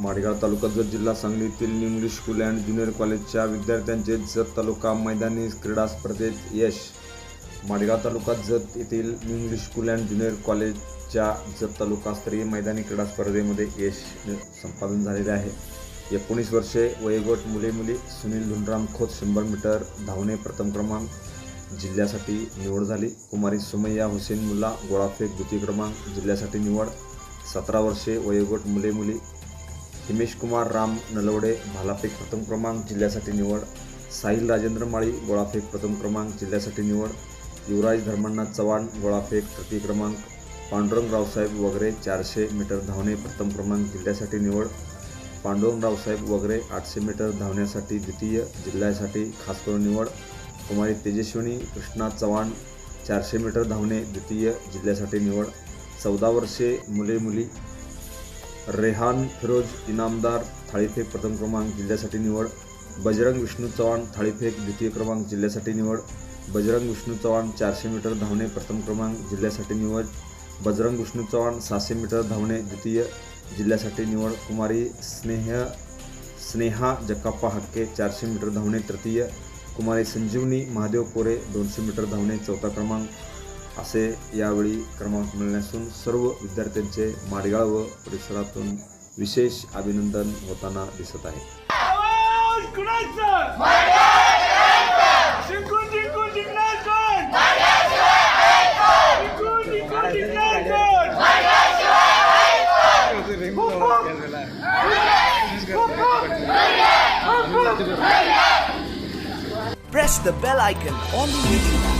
माडेगाव तालुका जत जिल्हा सांगलीतील इंग्लिश स्कूल अँड ज्युनियर कॉलेजच्या विद्यार्थ्यांचे जत तालुका मैदानी क्रीडा स्पर्धेत यश. माडेगाव तालुका जत येथील इंग्लिश स्कूल अँड ज्युनियर कॉलेजच्या जत तालुकास्तरीय मैदानी क्रीडा स्पर्धेमध्ये यश संपादन झालेले आहे. एकोणीस वर्षे वयोगट मुले मुली सुनील धुनराम खोत शंभर मीटर धावणे प्रथम क्रमांक जिल्ह्यासाठी निवड झाली. कुमारी सुमय्या हुसेन मुल्ला गोळाफेक द्वितीय क्रमांक जिल्ह्यासाठी निवड. सतरा वर्षे वयोगट मुले मुली हिमेश कुमार राम नलवडे भालाफेक प्रथम क्रमांक जिल्ह्यासाठी निवड साहिल राजेंद्र माळी गोळाफेक प्रथम क्रमांक जिल्ह्यासाठी निवड युवराज धर्मनाथ चव्हाण गोळाफेक तृतीय क्रमांक पांडुरंग रावसाहेब वगैरे चारशे मीटर धावणे प्रथम क्रमांक जिल्ह्यासाठी निवड पांडुरंग रावसाहेब वगैरे आठशे मीटर धावण्यासाठी द्वितीय जिल्ह्यासाठी खास करून निवड कुमारी तेजस्विनी कृष्णा चव्हाण चारशे मीटर धावणे द्वितीय जिल्ह्यासाठी निवड चौदा वर्षे मुले मुली रेहान फिरोज इनामदार थाळीफेक प्रथम क्रमांक जिल्ह्यासाठी निवड, बजरंग विष्णू चव्हाण थाळीफेक द्वितीय क्रमांक जिल्ह्यासाठी निवड, बजरंग विष्णू चव्हाण चारशे मीटर धावणे प्रथम क्रमांक जिल्ह्यासाठी निवड, बजरंग विष्णू चव्हाण सहाशे मीटर धावणे द्वितीय जिल्ह्यासाठी निवड, कुमारी स्नेह, स्नेहा जकाप्पा हक्के चारशे मीटर धावणे तृतीय, कुमारी संजीवनी महादेव कोरे दोनशे मीटर धावणे चौथा क्रमांक असे यावेळी क्रमांक मिळाले असून सर्व विद्यार्थ्यांचे माडगाव व परिसरातून विशेष अभिनंदन होताना दिसत आहे. Press the bell icon on the YouTube.